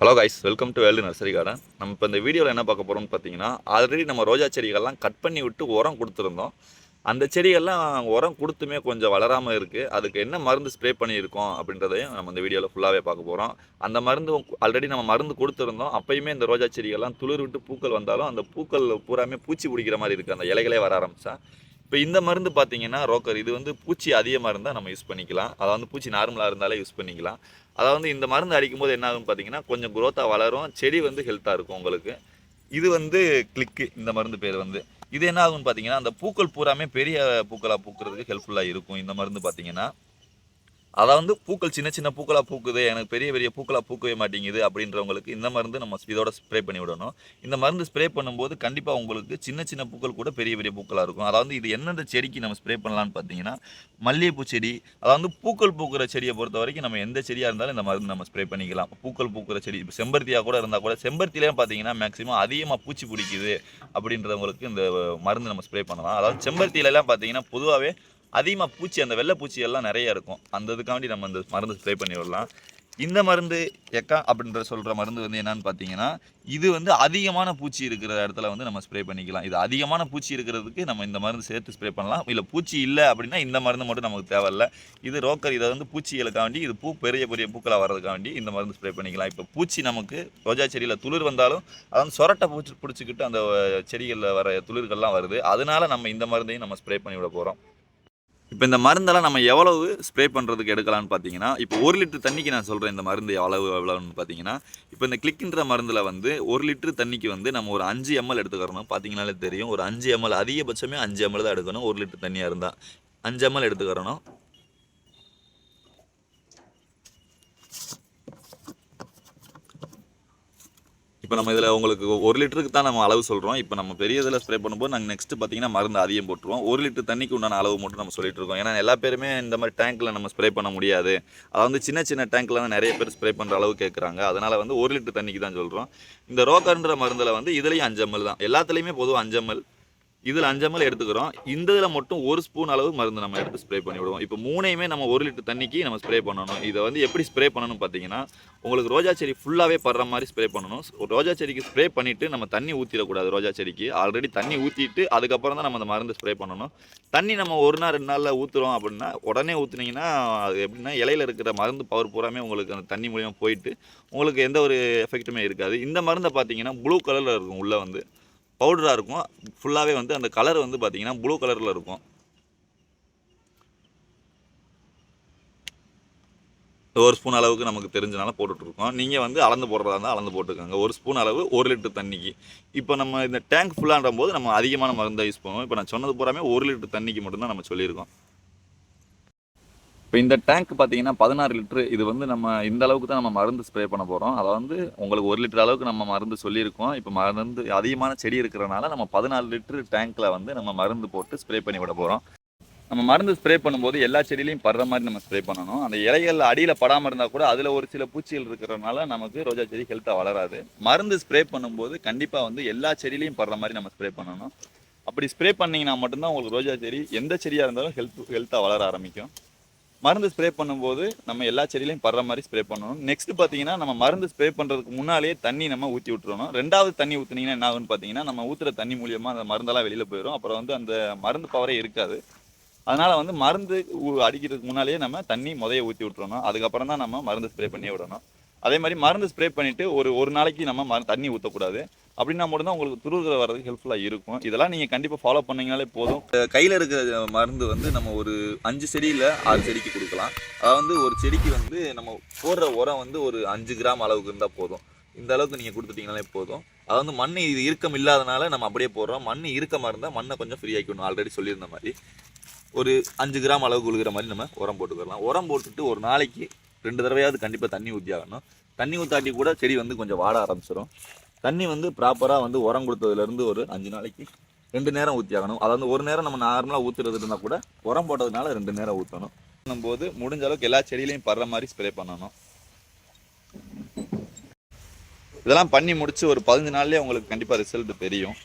Hello guys welcome to world nursery garden நம்ம இப்போ இந்த வீடியோவில் என்ன பார்க்க போகிறோம்னு பார்த்தீங்கன்னா ஆல்ரெடி நம்ம ரோஜா செடிகள்லாம் கட் பண்ணி விட்டு உரம் கொடுத்துருந்தோம். அந்த செடிகள்லாம் உரம் கொடுத்துமே கொஞ்சம் வளராமல் இருக்குது அதுக்கு என்ன மருந்து ஸ்ப்ரே பண்ணியிருக்கோம் அப்படின்றதையும் நம்ம இந்த வீடியோவில் ஃபுல்லாகவே பார்க்க போகிறோம் அந்த மருந்து ஆல்ரெடி நம்ம மருந்து கொடுத்துருந்தோம். அப்பயுமே இந்த ரோஜா செடிகள்லாம் துளிர் விட்டு பூக்கள் வந்தாலும் அந்த பூக்கள் பூராமே பூச்சி பிடிக்கிற மாதிரி இருக்குது அந்த இலைகளே வர ஆரம்பித்தா இப்போ இந்த மருந்து பார்த்தீங்கன்னா ரோக்கர் இது வந்து பூச்சி அதிகமாக இருந்தால் நம்ம யூஸ் பண்ணிக்கலாம். அதாவது பூச்சி நார்மலாக இருந்தாலே யூஸ் பண்ணிக்கலாம். அதாவது இந்த மருந்து அடிக்கும்போது என்ன ஆகும்னு பார்த்தீங்கன்னா கொஞ்சம் குரோத்தாக வளரும். செடி வந்து ஹெல்த்தாக இருக்கும் உங்களுக்கு. இது வந்து கிளிக்கு இந்த மருந்து பேர் வந்து. இது என்ன ஆகும்னு பார்த்தீங்கன்னா அந்த பூக்கள் பூராமே பெரிய பூக்களாக பூக்கிறதுக்கு ஹெல்ப்ஃபுல்லாக இருக்கும். இந்த மருந்து பார்த்தீங்கன்னா. அதாவது பூக்கள் சின்ன சின்ன பூக்களாக பூக்குது எனக்கு பெரிய பெரிய பூக்களாக பூக்கவே மாட்டேங்குது அப்படின்றவங்களுக்கு இந்த மருந்து நம்ம இதோட ஸ்ப்ரே பண்ணி விடணும். இந்த மருந்து ஸ்ப்ரே பண்ணும்போது கண்டிப்பாக உங்களுக்கு சின்ன சின்ன பூக்கள் கூட பெரிய பெரிய பூக்களாக இருக்கும். அதாவது இது எந்தெந்த செடிக்கு நம்ம ஸ்ப்ரே பண்ணலான்னு பார்த்தீங்கன்னா மல்லிகைப்பூ செடி அதாவது பூக்கள் பூக்கிற செடியை பொறுத்த வரைக்கும் நம்ம எந்த செடியாக இருந்தாலும் இந்த மருந்து நம்ம ஸ்ப்ரே பண்ணிக்கலாம். பூக்கள் பூக்கிற செடி இப்போ செம்பருத்தியாக கூட இருந்தால் கூட செம்பருத்திலேயும் பார்த்தீங்கன்னா மேக்ஸிமம் அதிகமாக பூச்சி பிடிக்குது அப்படின்றவங்களுக்கு இந்த மருந்து நம்ம ஸ்ப்ரே பண்ணலாம். அதாவது செம்பருத்தியிலலாம் பார்த்தீங்கன்னா பொதுவாகவே அதிகமாக பூச்சி அந்த வெள்ளை பூச்சி எல்லாம் நிறைய இருக்கும். அந்த இதுக்காண்டி நம்ம இந்த மருந்து ஸ்ப்ரே பண்ணி விடலாம். இந்த மருந்து எக்கா அப்படின்ற சொல்கிற மருந்து வந்து என்னன்னு பார்த்தீங்கன்னா இது வந்து அதிகமான பூச்சி இருக்கிற இடத்துல வந்து நம்ம ஸ்ப்ரே பண்ணிக்கலாம். இது அதிகமான பூச்சி இருக்கிறதுக்கு நம்ம இந்த மருந்து சேர்த்து ஸ்ப்ரே பண்ணலாம். இல்லை பூச்சி இல்லை அப்படின்னா இந்த மருந்து மட்டும் நமக்கு தேவையில்ல. இது ரோக்கர் இதை வந்து பூச்சிகளுக்காண்டி இது பூ பெரிய பெரிய பூக்களாக வர்றதுக்காண்டி இந்த மருந்து ஸ்ப்ரே பண்ணிக்கலாம். இப்போ பூச்சி நமக்கு ரோஜா செடியில் துளிர் வந்தாலும் அதாவது சொரட்டை பூச்சி பிடிச்சிக்கிட்டு அந்த செடிகளில் வர துளிர்கள்லாம் வருது. அதனால நம்ம இந்த மருந்தையும் நம்ம ஸ்ப்ரே பண்ணி விட போகிறோம் இப்போ இந்த மருந்தெல்லாம் நம்ம எவ்வளவு ஸ்ப்ரே பண்ணுறதுக்கு எடுக்கலாம்னு பார்த்தீங்கன்னா இப்போ ஒரு லிட்டர் தண்ணிக்கு நான் சொல்கிறேன் இந்த மருந்து எவ்வளவு எவ்வளோன்னு பார்த்தீங்கன்னா இப்போ இந்த கிளிக்கின்ற மருந்தில் வந்து ஒரு லிட்டர் தண்ணிக்கு வந்து நம்ம ஒரு அஞ்சு எம்எல் எடுத்துக்கிறோம் பார்த்தீங்கனாலே தெரியும். ஒரு அஞ்சு எம்எல் அதிகபட்சமே அஞ்சு எம்எல் தான் எடுக்கணும். ஒரு லிட்டர் தண்ணியாக இருந்தால் அஞ்சு எம்எல் எடுத்துக்கிறணும். இப்போ நம்ம இதில் உங்களுக்கு ஒரு லிட்டருக்கு தான் நம்ம அளவு சொல்கிறோம் இப்போ நம்ம பெரிய இதில் ஸ்ப்ரே பண்ணும்போது நாங்கள் நெக்ஸ்ட் பார்த்தீங்கன்னா மருந்து அதிகம் போட்டுருவோம். ஒரு லிட்டர் தண்ணிக்கு உண்டான அளவு மட்டும் நம்ம சொல்லிட்டு இருக்கோம். ஏன்னா எல்லா பேருமே இந்த மாதிரி டேங்க்கில் நம்ம ஸ்ப்ரே பண்ண முடியாது. அதாவது சின்ன சின்ன டேங்க்லாம் நிறைய பேர் ஸ்ப்ரே பண்ணுற அளவு கேட்குறாங்க அதனால் வந்து ஒரு லிட்டர் தண்ணிக்கு தான் சொல்கிறோம் இந்த ரோக்கர்ன்ற மருந்தில் வந்து இதுலேயும் அஞ்சு எம்எல் தான். எல்லாத்துலேயுமே பொதுவாக அஞ்சு எம்எல் இதில் அஞ்சு எம்எல் எடுத்துக்கிறோம். இந்த இதில் மட்டும் ஒரு ஸ்பூன் அளவு மருந்து நம்ம எடுத்து ஸ்ப்ரே பண்ணி விடுவோம். இப்போ மூணையுமே நம்ம ஒரு லிட்டர் தண்ணிக்கு நம்ம ஸ்ப்ரே பண்ணணும். இதை வந்து எப்படி ஸ்ப்ரே பண்ணணும்னு பார்த்தீங்கன்னா உங்களுக்கு ரோஜா செடி ஃபுல்லாகவே படுற மாதிரி ஸ்ப்ரே பண்ணணும். ரோஜா செடிக்கு ஸ்ப்ரே பண்ணிவிட்டு நம்ம தண்ணி ஊற்றிடக்கூடாது ரோஜா செடிக்கு. ஆல்ரெடி தண்ணி ஊற்றிட்டு அதுக்கப்புறம் தான் நம்ம அந்த மருந்து ஸ்ப்ரே பண்ணணும். தண்ணி நம்ம ஒரு நாள் ரெண்டு நாளில் ஊற்றுறோம் அப்படின்னா உடனே ஊற்றுனீங்கன்னா அது எப்படின்னா இலையில இருக்கிற மருந்து பவர் பூராமே உங்களுக்கு அந்த தண்ணி மூலியமாக போயிட்டு உங்களுக்கு எந்த ஒரு எஃபெக்ட்டுமே இருக்காது. இந்த மருந்தை பார்த்தீங்கன்னா ப்ளூ கலரில் இருக்கும் உள்ளே வந்து. பவுடராக இருக்கும். ஃபுல்லாகவே வந்து அந்த கலர் வந்து பார்த்தீங்கன்னா ப்ளூ கலரில் இருக்கும். ஒரு ஸ்பூன் அளவுக்கு நமக்கு தெரிஞ்சனால போட்டுட்ருக்கோம். நீங்கள் வந்து அளந்து போடுறதா இருந்தால் அளந்து போட்டுக்கோங்க. ஒரு ஸ்பூன் அளவு ஒரு லிட்டர் தண்ணிக்கு. இப்போ நம்ம இந்த டேங்க் ஃபுல்லான்ற போது நம்ம அதிகமான மருந்தை யூஸ் பண்ணுவோம். இப்போ நான் சொன்னது பூராமே ஒரு லிட்டர் தண்ணிக்கு மட்டும்தான் நம்ம சொல்லியிருக்கோம். இப்போ இந்த டேங்க் பார்த்தீங்கன்னா பதினாறு லிட்ரு இது வந்து நம்ம இந்த அளவுக்கு தான் நம்ம மருந்து ஸ்ப்ரே பண்ண போகிறோம் அதை வந்து உங்களுக்கு ஒரு லிட்டர் அளவுக்கு நம்ம மருந்து சொல்லியிருக்கோம். இப்போ மருந்து அதிகமான செடி இருக்கிறனால நம்ம பதினாலு லிட்ரு டேங்க்கில் வந்து நம்ம மருந்து போட்டு ஸ்ப்ரே பண்ணி விட போகிறோம் நம்ம மருந்து ஸ்ப்ரே பண்ணும்போது எல்லா செடியிலையும் படுற மாதிரி நம்ம ஸ்ப்ரே பண்ணணும். அந்த இலைகள் அடியில் படாமல் இருந்தால் கூட அதில் ஒரு சில பூச்சிகள் இருக்கிறனால நமக்கு ரோஜா செடி ஹெல்த்தாக வளராது. மருந்து ஸ்ப்ரே பண்ணும்போது கண்டிப்பாக வந்து எல்லா செடியிலையும் படுற மாதிரி நம்ம ஸ்ப்ரே பண்ணணும். அப்படி ஸ்ப்ரே பண்ணிங்கன்னா மட்டும்தான் உங்களுக்கு ரோஜா செடி எந்த செடியாக இருந்தாலும் ஹெல்த் ஹெல்த்தாக வளர ஆரம்பிக்கும். மருந்து ஸ்ப்ரே பண்ணும்போது நம்ம எல்லா செடியிலையும் படுற மாதிரி ஸ்ப்ரே பண்ணணும். நெக்ஸ்ட் பார்த்தீங்கன்னா நம்ம மருந்து ஸ்ப்ரே பண்ணுறதுக்கு முன்னாலேயே தண்ணி நம்ம ஊற்றி விட்டுறணும். ரெண்டாவது தண்ணி ஊற்றுனீங்கன்னா என்ன ஆகுன்னு பார்த்தீங்கன்னா நம்ம ஊற்றுற தண்ணி மூலியமாக அந்த மருந்தெல்லாம் வெளியில் போயிடும் அப்புறம் வந்து அந்த மருந்து பவரே இருக்காது. அதனால் வந்து மருந்து அடிக்கிறதுக்கு முன்னாலேயே நம்ம தண்ணி முதைய ஊற்றி விட்டுறணும். அதுக்கப்புறம் தான் நம்ம மருந்து ஸ்ப்ரே பண்ணி விடணும். அதே மாதிரி மருந்து ஸ்ப்ரே பண்ணிவிட்டு ஒரு ஒரு நாளைக்கு நம்ம மரு- தண்ணி ஊற்றக்கூடாது அப்படின்னா மட்டும்தான் உங்களுக்கு துருவுகளை வர்றதுக்கு ஹெல்ப்ஃபுல்லாக இருக்கும். இதெல்லாம் நீங்கள் கண்டிப்பாக ஃபாலோ பண்ணிங்கனாலே போதும். கையில் இருக்கிற மருந்து வந்து நம்ம ஒரு அஞ்சு செடியில் ஆறு செடிக்கு கொடுக்கலாம். அதாவது ஒரு செடிக்கு வந்து நம்ம போடுற உரம் வந்து ஒரு அஞ்சு கிராம் அளவுக்கு இருந்தால் போதும். இந்த அளவுக்கு நீங்கள் கொடுத்துட்டீங்கனாலே போதும். அது வந்து மண் இது இறுக்கம் இல்லாதனால நம்ம அப்படியே போடுறோம். மண் இறுக்கமாக இருந்தால் மண்ணை கொஞ்சம் ஃப்ரீ ஆக்கிடணும் ஆல்ரெடி சொல்லியிருந்த மாதிரி. ஒரு அஞ்சு கிராம் அளவு கொடுக்குற மாதிரி நம்ம உரம் போட்டுக்கலாம் உரம் போட்டுட்டு ஒரு நாளைக்கு ரெண்டு தடவையாவது கண்டிப்பாக தண்ணி ஊற்றி ஆகணும். தண்ணி ஊற்றாட்டி கூட செடி வந்து கொஞ்சம் வாட ஆரம்பிச்சிடும் தண்ணி வந்து ப்ராப்பராக வந்து உரம் கொடுத்ததுலேருந்து ஒரு அஞ்சு நாளைக்கு ரெண்டு நேரம் ஊற்றி ஆகணும் அதாவது ஒரு நேரம் நம்ம நார்மலாக ஊற்றுறது இருந்தால் கூட உரம் போட்டதுனால ரெண்டு நேரம் ஊற்றணும் போது முடிஞ்ச அளவுக்கு எல்லா செடியிலையும் படுற மாதிரி ஸ்ப்ரே பண்ணணும். இதெல்லாம் பண்ணி முடிச்சு ஒரு பதினஞ்சு நாள்லேயே உங்களுக்கு கண்டிப்பாக ரிசல்ட் தெரியும்.